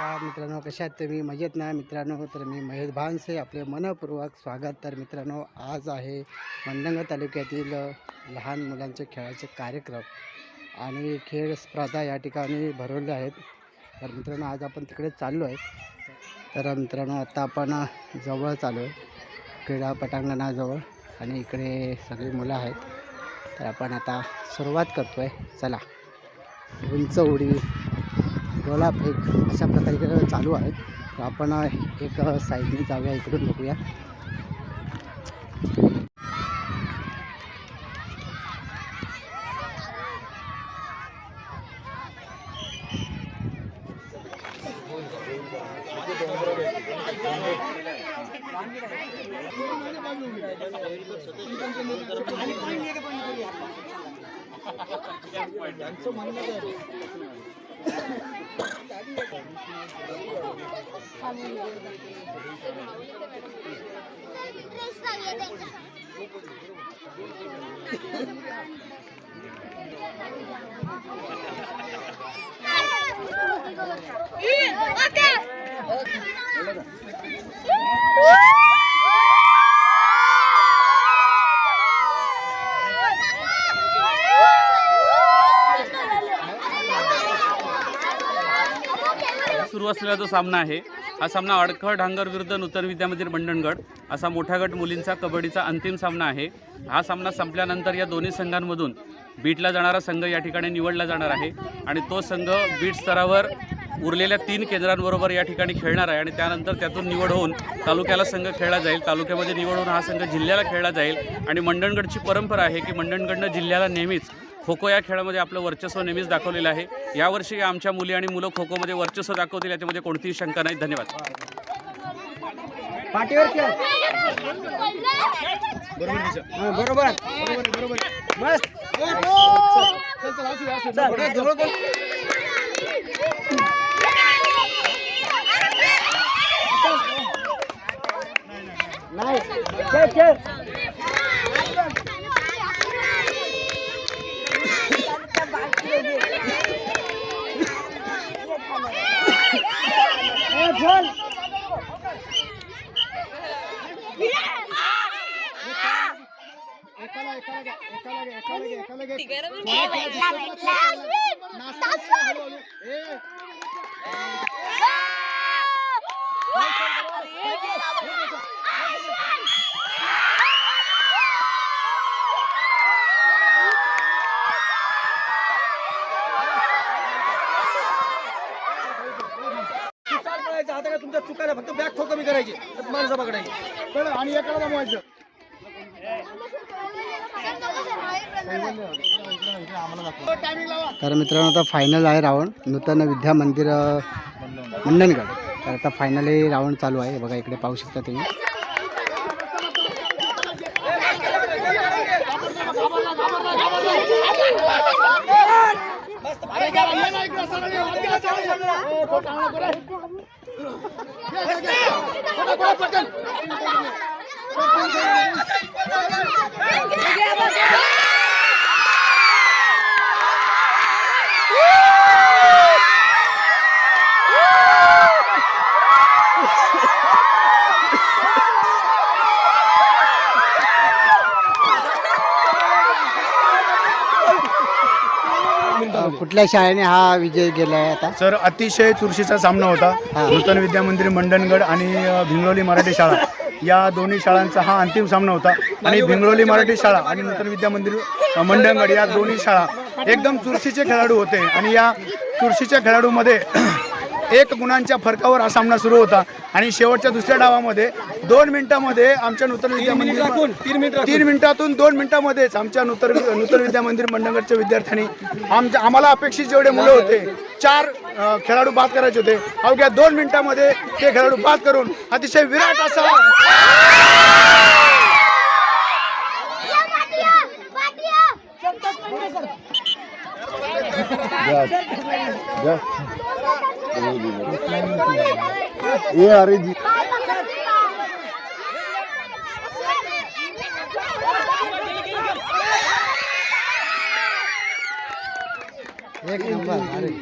नमस्कार मित्रांनो कशा आहेत तुम्ही? मजेत ना? मित्रांनो तर मी महेश भानसे आपले मनपूर्वक स्वागत. तर मित्रांनो आज आहे मंडंग तालुक्यातील लहान मुलांचे खेळाचे कार्यक्रम आणि खेळ स्पर्धा या ठिकाणी भरवल्या आहेत. तर मित्रांनो आज आपण तिकडे चाललो आहे. तर मित्रांनो आत्ता आपण जवळ चालू आहे. क्रीडा पटांगणाजवळ आणि इकडे सगळी मुलं आहेत. तर आपण आता सुरुवात करतो आहे चला. उंच उडी. गोलाफेक अशा प्रकारे चालू आहे. तर आपण एक साईडने जाऊया इकडून बघूया. Okay. सुरू असलेला जो सामना आहे हा सामना अडखळ डांगर विरुद्ध नूतन विद्यामंदिर मंडणगड असा मोठा गट मुलींचा कबड्डीचा अंतिम सामना आहे. हा सामना संपल्यानंतर या दोन्ही संघांमधून बीटला जाणारा संघ या ठिकाणी निवडला जाणार आहे आणि तो संघ बीट स्तरावर उरलेल्या तीन केंद्रांबरोबर या ठिकाणी खेळणार आहे आणि त्यानंतर त्यातून निवड होऊन तालुक्याला संघ खेळला जाईल. तालुक्यामध्ये निवड होऊन हा संघ जिल्ह्याला खेळला जाईल. आणि मंडणगडची परंपरा आहे की मंडणगडनं जिल्ह्याला नेहमीच खो खो या खेळामध्ये आपलं वर्चस्व नेहमीच दाखवलेलं आहे यावर्षी आमच्या मुली आणि मुलं खो खोमध्ये वर्चस्व दाखवतील याच्यामध्ये कोणतीही शंका नाही धन्यवाद पाठीवर खेळ हां, बरोबर बरोबर बरोबर मस्त चल, चल, असू दे, असू दे. बरोबर, जवळ बोल. नाही खेळ खेळ ए, चल. एकाला एकाला घ्या, एकाला घ्या, एकाला घ्या, एकाला घ्या. नाचता हळूहळू. ए, पळायचं आता काय तुमच्या चुकायला फक्त बॅग ठोक कमी करायची माणसं पकडायची. कळलं? आणि एकाला जमवायचं तर मित्रांनो आता फायनल आहे राऊंड. नूतन विद्या मंदिर मंडणगड. तर आता फायनली राऊंड चालू आहे. बघा इकडे पाहू शकता तुम्ही. अ, कुठल्या शाळेने हा विजय केला आहे आता? सर अतिशय चुरशीचा सामना होता. नूतन विद्या मंदिर मंडणगड आणि अ, भिंगरोली मराठी शाळा. या दोन्ही शाळांचा हा अंतिम सामना होता. आणि भिंगरोली मराठी शाळा आणि नूतन विद्या मंदिर अ, मंडणगड या दोन्ही शाळा एकदम चुरशीचे खेळाडू होते. आणि या चुरशीच्या खेळाडूमध्ये एक गुणांच्या फरकावर हा सामना सुरू होता. आणि शेवटच्या दुसऱ्या डावामध्ये दोन मिनिटामध्ये आमच्या नूतन विद्या मंदिर राखून तीन मिनिट तीन मिनिटातून दोन मिनिटामध्येच आमच्या नूतन नूतन विद्या मंदिर मंडळगडच्या विद्यार्थ्यांनी आमच्या आम्हाला अपेक्षित जेवढे मुलं होते चार खेळाडू बाद करायचे होते. अवघ्या दोन मिनिटामध्ये ते खेळाडू बाद करून अतिशय विराट असा ये अरे जी. એક નંબર અરે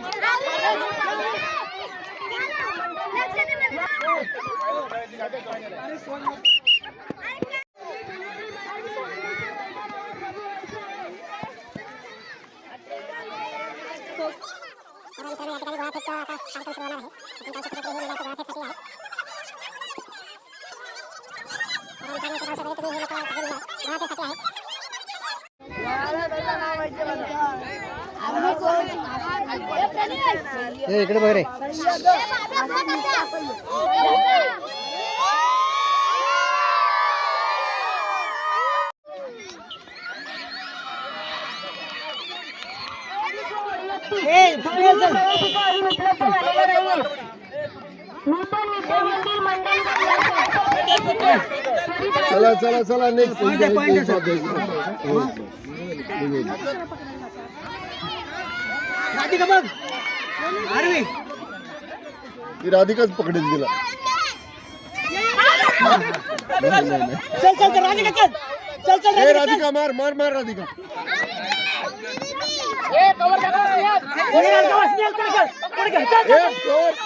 इकडे बघ रे. चला चला चला नेक्स्ट राधिका बघ. ती राधिकाच पकडीत गेला नाही, नाही, नाही. चल चल चल राधिका चल चल चल ए, राधिका मार मार मार राधिका स्नेहल, कवा स्नेहल, पुढे कर, पुढे कर, चल, चल, ए, चोर. चल, स्नेहल, चल. अहो,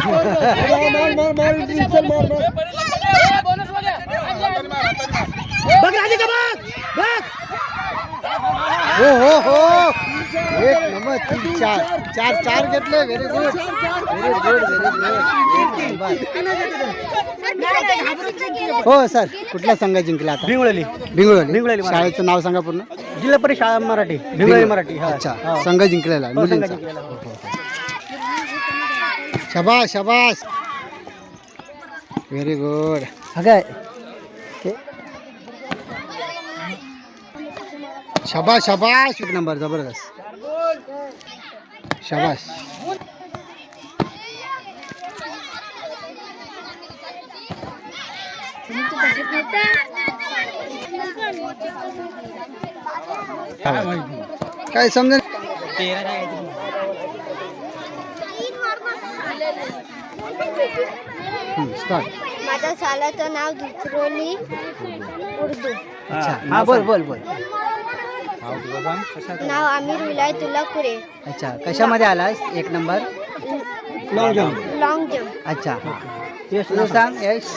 बघ बघ बघ हो हो हो एक नंबर तीन चार चार चार घेतले very good very good very good हो सर कुठला संघ जिंकला आता भिंगळली भिंगळोली भिंगळोली. शाळेचं नाव सांगा पूर्ण. जिल्हा परिषद शाळा मराठी. भिंगळी मराठी. हा. अच्छा. हो. संघ जिंकलेला. हो, मुलींचा जिंकलेला. हो, हो. शबाश शबाश व्हेरी गुड काय शबाश शबाश एक नंबर जबरदस्त शबाश काय समजा माझ्या शाळेचं नाव दुसरोली उर्दू. अच्छा. हा बोल बोल बोल. नाव आमिर विलायतुल्ला कुरे अच्छा कशामध्ये आलास? एक number. Long jump. Long jump. अच्छा तू सांग यश.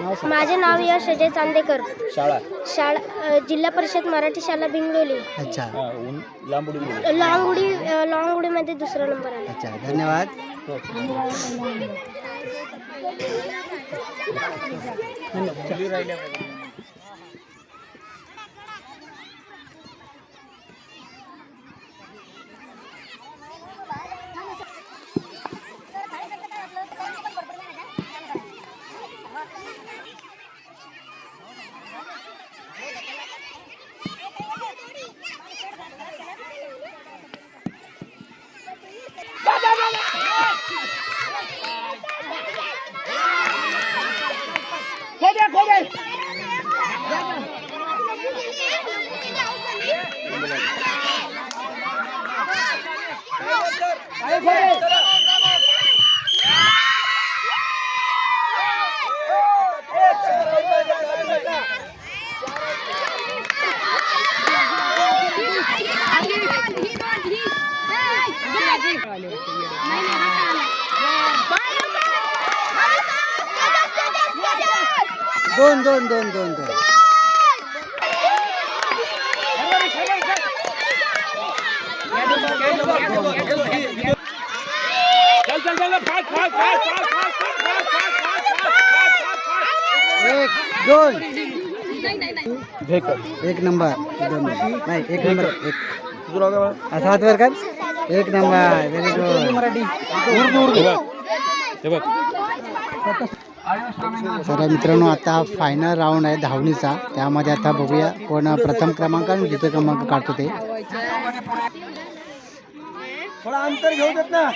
माझे नाव यश अजय चांदेकर. शाळा? शाळा जिल्हा परिषद मराठी शाळा भिंगलोली अच्छा. लॉंग उडी अ, लॉंग उडीमध्ये दुसरा नंबर आला. अच्छा धन्यवाद. दोन दोन दोन दोन दोन. एक दोन. एक नंबर दोन नाही एक नंबर एक. असा हात वर कर. एक नंबर व्हेरी गुड हे बघ. तर मित्रांनो आता फायनल राऊंड आहे धावणीचा. त्यामध्ये आता बघूया कोण प्रथम क्रमांक आणि द्वितीय क्रमांक काढतो ते. थोडा अंतर घेऊ देत ना.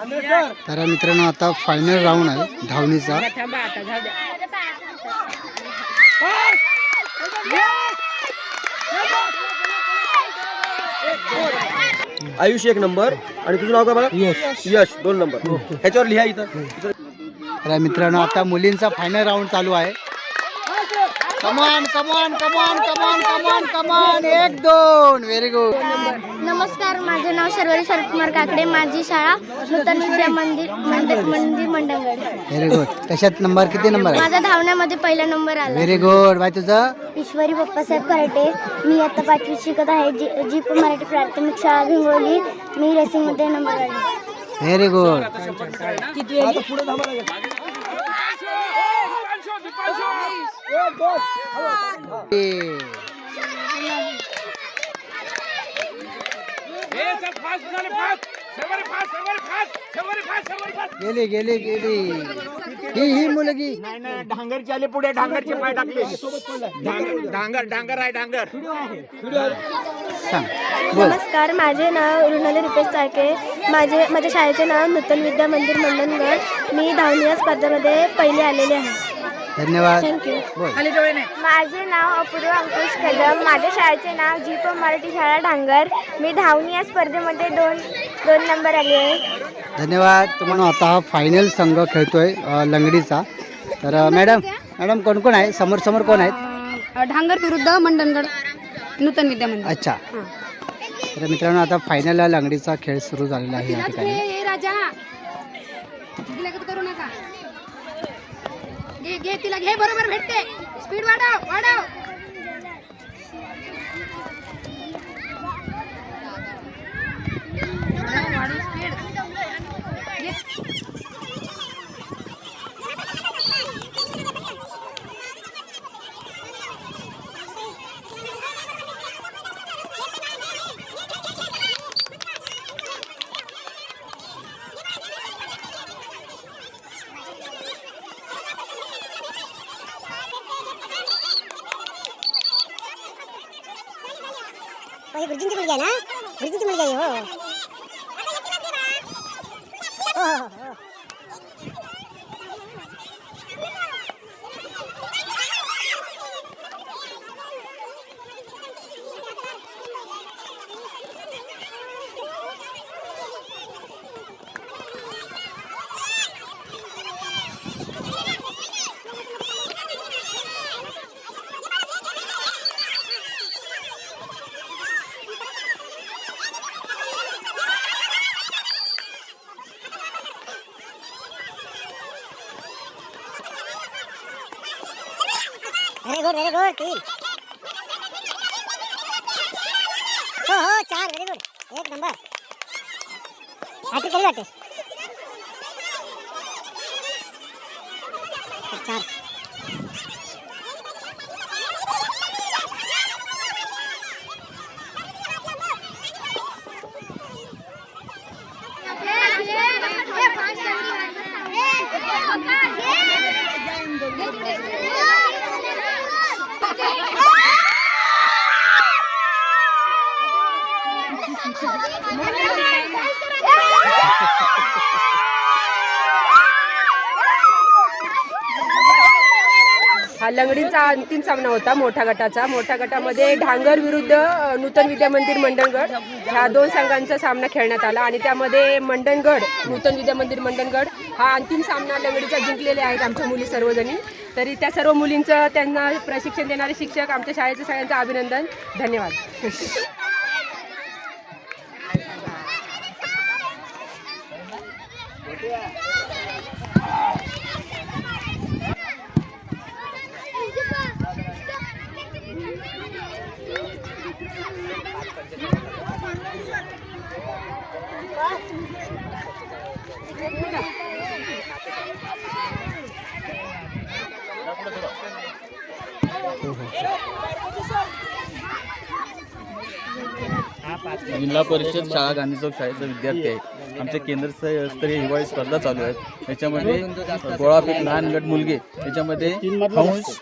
अंदर सर तर मित्रांनो आता फायनल राऊंड आहे धावणीचा. आयुष एक नंबर. आणि तुझं नाव काय बघा यश. यश. दोन नंबर. ह्याच्यावर लिहा इथं. तर मित्रांनो आता मुलींचा फायनल राऊंड चालू आहे. कमान कमान कमान कमान कमान कमान एक दोन. व्हेरी गुड नमस्कार माझे नाव शर्वरी शरदकुमार काकडे. माझी शाळा नूतन विद्या मंदिर मंदिर मंदिर मंडळगड. व्हेरी गुड कशात नंबर किती नंबर आहे? माझा धावण्यामध्ये पहिला नंबर आला. व्हेरी गुड बाय तुझं? ईश्वरी बाप्पासाहेब कराटे मी आता पाचवी शिकत आहे. जी जीप मराठी प्राथमिक शाळा भिंगोली. मी रेसिंगमध्ये नंबर आले. व्हेरी गुड गेली गेली गेली. ही ही मुलगी. डांगरचे आले पुढे डांगरचे पाय टाकले. डांगर डांगर आहे डांगर. सांग. बोल. नमस्कार माझे नाव रुणाली रुपेश चाळके. माझे माझ्या शाळेचे नाव नूतन विद्या मंदिर मंडणगड. मी धावणी या स्पर्धेमध्ये पहिले आलेले आहे. धन्यवाद. माझे नाव अपूर्व अंकुश कदम. माझ्या शाळेचे नाव जीप मराठी शाळा डांगर. मी धावणी या स्पर्धेमध्ये दोन दोन नंबर आले आहे. धन्यवाद. तुम्हाला आता हा फायनल संघ खेळतोय अ, लंगडीचा. तर मॅडम मॅडम कोण कोण आहे? समोर समोर कोण आहेत? ढांगर विरुद्ध मंडणगड नूतन विद्या मंदिर अच्छा तर मित्रांनो आता फायनल लंगडीचा खेळ सुरू झालेला आहे या ठिकाणी. हे राजा. करू नका. घे घे तिला घे बरोबर भेटते स्पीड वाढव वाढव स्पीड गुरुजींची मुलगी आहे ना? गुरुजींची मुलगी गुड व्हेरी गुड तीन. हो हो चार व्हेरी गुड एक नंबर. हॅट्रिक केली वाटते. चार. लंगडीचा अंतिम सामना होता मोठ्या गटाचा. मोठ्या गटामध्ये ढांगर विरुद्ध नूतन विद्या मंदिर मंडणगड. ह्या दोन संघांचा सामना खेळण्यात आला आणि त्यामध्ये मंडणगड नूतन विद्या मंदिर मंडणगड हा अंतिम सामना लंगडीचा जिंकलेले आहेत आमच्या मुली सर्वजणी. तरी त्या सर्व मुलींचं त्यांना प्रशिक्षण देणारे शिक्षक आमच्या शाळेचं सगळ्यांचं अभिनंदन. धन्यवाद. जिल्हा परिषद शाळा गांधी चौक शाळेचा विद्यार्थी आहे आमच्या केंद्रस्तरीय हिवाळी स्पर्धा चालू आहेत. याच्यामध्ये गोळाफेक लहान गट मुलगे याच्यामध्ये हंस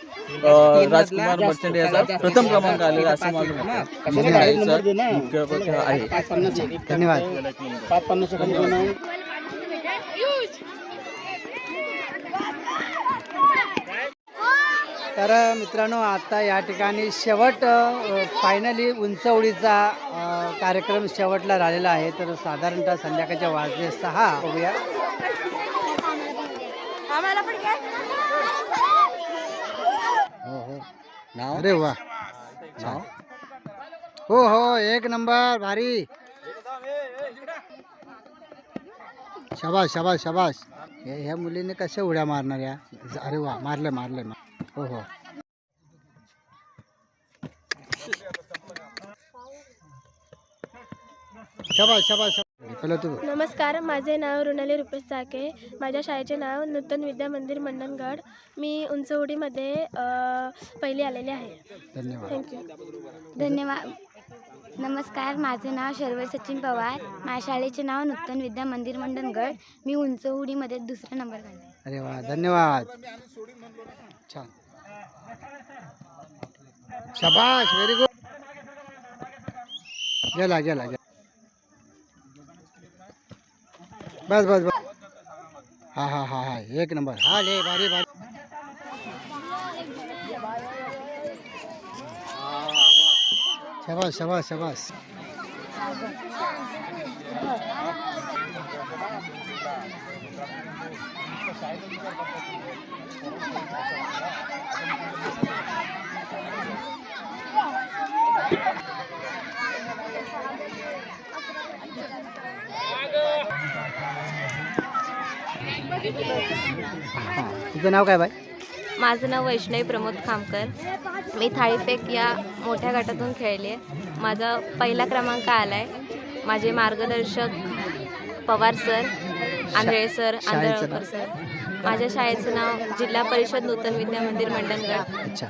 राजकुमार मर्चंट याचा प्रथम क्रमांक आलेला असं माझं शाळेचा मुख्याध्यापक आहे. धन्यवाद. तर मित्रांनो आता या ठिकाणी शेवट फायनली उंच उडीचा अ, कार्यक्रम शेवटला राहिलेला आहे. तर साधारणतः संध्याकाळच्या वाजले सहा. बघूया. हो हो. अरे वा. नाव? हो हो. एक नंबर. भारी. शबाश शबाश शबाश हे ह्या मुलीने कशा उड्या मारणार या? अरे वा. मारलं मारलं. मा हो हो. तू नमस्कार माझे नाव रुणाली रुपेश चाके. माझ्या शाळेचे नाव नूतन विद्या मंदिर मंडणगड. मी उंचवडीमध्ये पहिली आलेले आहे. धन्यवाद. थँक्यू धन्यवाद. नमस्कार माझे नाव शर्वरी सचिन पवार. माझ्या शाळेचे नाव नूतन विद्या मंदिर मंडणगड. मी उंचवडीमध्ये दुसरा नंबर काढले अरे वा धन्यवाद. छान. शबाश व्हेरी गुड जला गेला गेला बस बस बस। हाँ हाँ हाँ हा, एक नंबर। हाँ ले, भारी भारी। शबाश शबाश शबाश। तुझं नाव काय बाय माझं नाव वैष्णवी प्रमोद खामकर. मी थाळीफेक या मोठ्या गटातून खेळले माझा पहिला क्रमांक आला आहे माझे मार्गदर्शक Pawar sir Andhale sir Andhalkar sir. माझ्या शाळेचं नाव जिल्हा परिषद नूतन विद्या मंदिर मंडणगड. अच्छा.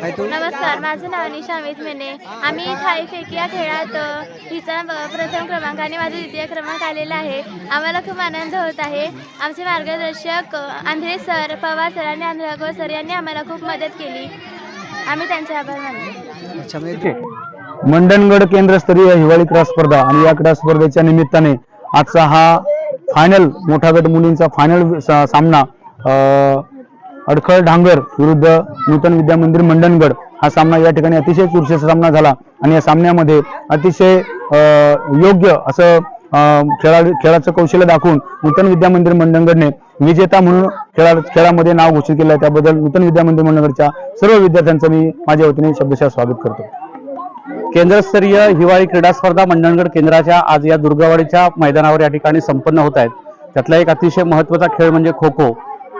काय तू? नमस्कार माझं नाव अनिशा अमित मेने. आम्ही थाळीफेक या खेळात अ, हिचा ब- प्रथम क्रमांक आणि माझा द्वितीय क्रमांक आलेला आहे. आम्हाला खूप आनंद होत आहे. आमचे मार्गदर्शक अ, आंधळे सर पवार सर आणि आंधळकर सर यांनी आम्हाला खूप मदत केली. आम्ही त्यांचे आभार मानतो. अच्छा म्हणजे मंडणगड केंद्रस्तरीय हिवाळी क्रीडा स्पर्धा आणि या क्रीडा स्पर्धेच्या निमित्ताने आजचा हा फायनल मोठा गट मुलींचा फायनल सामना अं, अडखळ डांगर विरुद्ध नूतन विद्या मंदिर मंडणगड हा सामना या ठिकाणी अतिशय चुरशीचा सामना झाला. आणि या सामन्यामध्ये अतिशय अं, योग्य असं अं, खेळाडू खेळाचं कौशल्य दाखवून नूतन विद्या मंदिर मंडणगडने विजेता म्हणून खेळा खेळामध्ये नाव घोषित केलं आहे. त्याबद्दल नूतन विद्या मंदिर मंडळगडच्या सर्व विद्यार्थ्यांचं मी माझ्या वतीने शब्दशः स्वागत करतो. केंद्रस्तरीय हिवाळी क्रीडा स्पर्धा मंडणगड केंद्राच्या आज या दुर्गावाडीच्या मैदानावर या ठिकाणी संपन्न होत आहेत. त्यातला एक अतिशय महत्त्वाचा खेळ म्हणजे खो खो.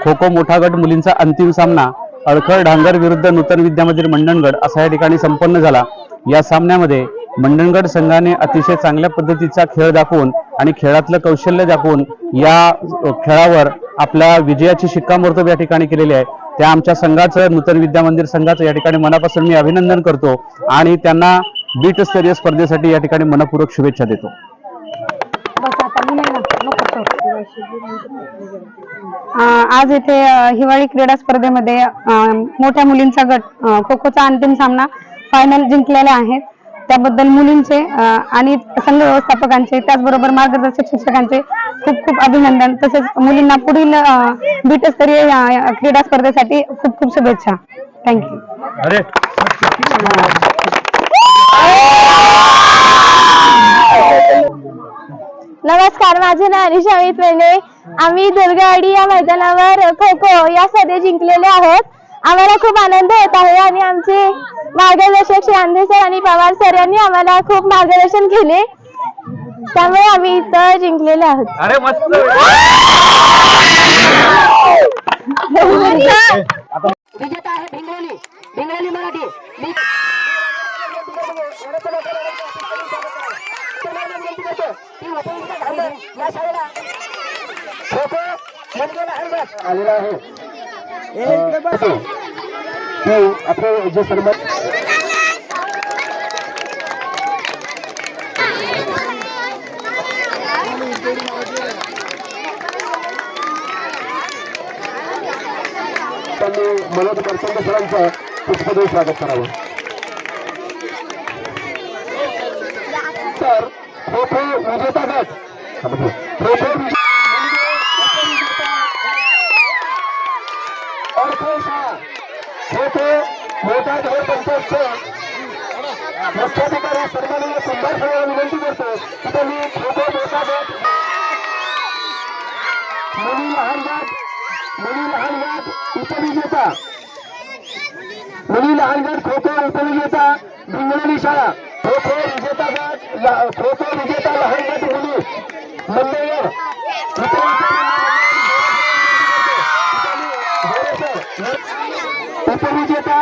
खो खो मोठा गट मुलींचा अंतिम सामना अडखळ डांगर विरुद्ध नूतन विद्यामधील मंडणगड असा या ठिकाणी संपन्न झाला. या सामन्यामध्ये मंडणगड संघाने अतिशय चांगल्या पद्धतीचा खेळ दाखवून आणि खेळातलं कौशल्य दाखवून या खेळावर आपल्या विजयाची शिक्कामोर्तब या ठिकाणी केलेली आहे. त्या आमच्या संघाचं नूतन विद्या मंदिर संघाचं या ठिकाणी मनापासून मी अभिनंदन करतो. आणि त्यांना बीट स्तरीय स्पर्धेसाठी या ठिकाणी मनपूर्वक शुभेच्छा देतो. आज इथे अ, हिवाळी क्रीडा स्पर्धेमध्ये मोठ्या मुलींचा गट खो खोचा अंतिम सामना फायनल जिंकलेला आहे. त्याबद्दल मुलींचे आणि संघ व्यवस्थापकांचे त्याचबरोबर मार्गदर्शक शिक्षकांचे खूप खूप अभिनंदन. तसेच मुलींना पुढील बीटस्तरीय क्रीडा स्पर्धेसाठी खूप खूप शुभेच्छा. थँक्यू अरे. नमस्कार माझे नाव अनिशा अमित मेने आम्ही दुर्गावाडी या मैदानावर खो खो या स्पर्धेत जिंकलेले आहोत. आम्हाला खूप आनंद होत आहे आणि आमचे मार्गदर्शक श्री आंधे सर आणि पवार सर यांनी आम्हाला खूप मार्गदर्शन केले. त्यामुळे आम्ही इथं जिंकलेले आहोत. अरे मस्त. विजेता आहे भिंगवली भिंगवली मराठी. मी या शाळेला खो खो मुलगीला हरवत आलेला आहे आपले जे सर्व त्यांनी मनोज करचंद सरांचं पुष्पदेव स्वागत करावं. नंतर खो खो विजेता गट. खो खो विजे- अडखळ शाळा खो मुख्याधिकारी सन्माननीय कुंभार साहेबांना विनंती करतो की त्यांनी छोटे मोठा गट मुली लहान गट मुली लहान गट उपविजेता. मुली लहान गट खो खो उपविजेता भिंगवली शाळा. विजेता विजेता लहान गट मुली मंडळीवर उपविजेता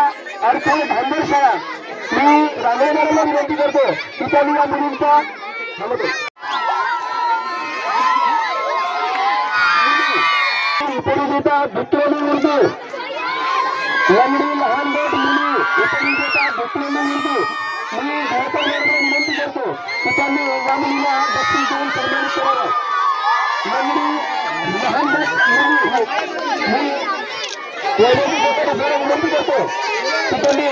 अडथळे धांदर शाळा. मी रांगणेकरांना विनंती करतो की त्यांनी या मुलींचा. उपविजेता भित्रोली उर्दू लंगडी लहान गट मुली उपविजेता भित्रोली उर्दू मी गायकवाडांना विनंती करतो की त्यांनी या मुलीला देऊन सन्मानित करावं लंगडी लहान मुली विनंती करतो की त्यांनी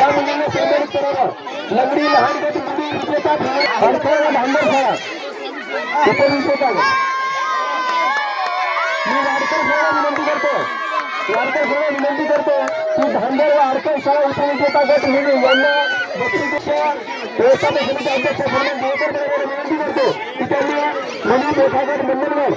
या मुलीला सन्मानित करावं लंगडी लहान गट मुली विजेता अडथळा भांडर शाळा उपविजेता मी वाडकर विनंती करतो. वाडकर शाळा विनंती करतो की धांदर व आडकर शाळा उपविजेता गट यांना व्यवस्थापन समिती अध्यक्ष देवकर विनंती करतो की त्यांनी मुली मोठा मंडळवर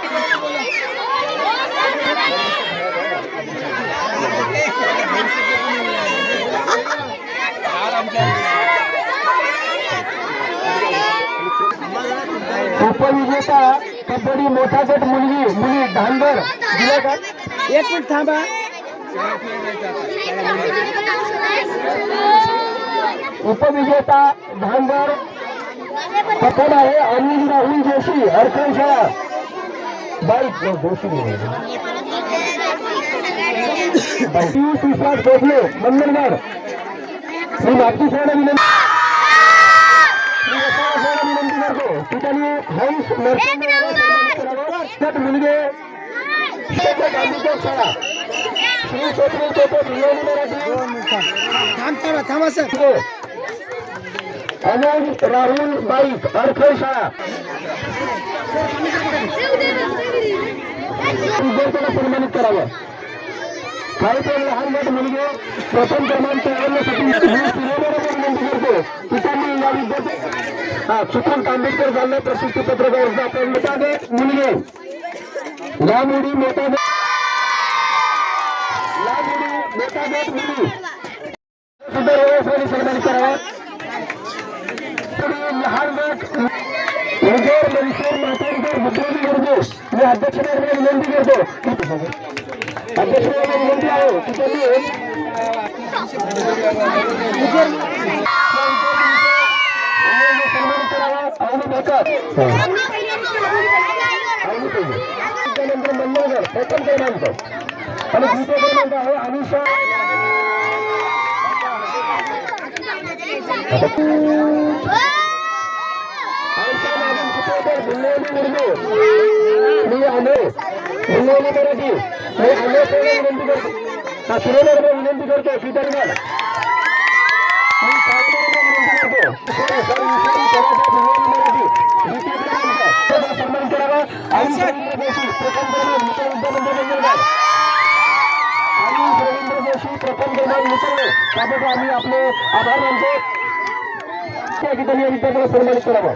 उपविजेता कबड्डी मोठा गट मुलगी मुली धानगर दिला का? एक मिनिट थांबा. उपविजेता धांदर प्रथम आहे अनिल राहुल जोशी अडखळ शाळा बाईक जोशी पियुष विश्वास भोसले मंगलवार. मी मागची शाळा विनंती मी यशवंत शाळा विनंती करतो. की त्यांनी हाऊस नर्सिंग मुलगे थांब थांबा सर राहुल बाईक अडखळ शाळा विद्यार्थ्यांना सन्मानित करावं काही लहान गट मुलगे प्रथम क्रमांक आणण्यासाठी करतो या विद्यार्थी हा सुखंत आंबेडकर जालना प्रसिद्धी पत्रकार मुलगे या मोठा गट मोठा गट मुली सुद्धा व्यवस्थेने सन्मानित करावा लहान गट उजर मनसूर मातोडकर मुद्रेजी वर्ग मी अध्यक्षांना विनंती करतो अध्यक्षांना विनंती आहे की त्यांनी सन्मान करावा आवडी बेकार त्यानंतर मंडळगड प्रथम क्रमांक. आणि दुसरा क्रमांक आहे अनुषा मी आलो मराठी मी आलो विनंती करतो हा सुरेंद्र विनंती करतो सीतारमण मी विनंती करतो सन्मान करावा आणि रवींद्र विद्यामंदिर मंदिरगाव आणि रवींद्र जोशी प्रथम क्रमांक आम्ही आपले आभार मानतो त्या ठिकाणी या विद्यार्थ्याला सन्मानित करावं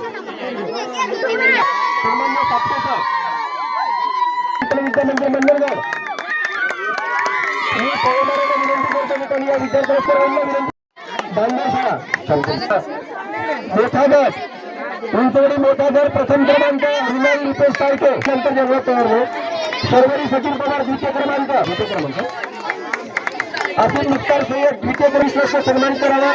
सन्मान्य विद्यामंदिर मंडळगड मी पवनाराला विनंती करतो की त्यांनी या विद्यार्थ्याला सर्वांना विनंती मोठा गट. उंचवडी मोठा गट प्रथम क्रमांक रुलाल नितेश साळके नंतर जेव्हा तयार होईल सर्वरी सचिन पवार द्वितीय क्रमांक. द्वितीय क्रमांक. असिल मुख्तार सय्यद द्वितीय क्रमांक. सन्मान करावा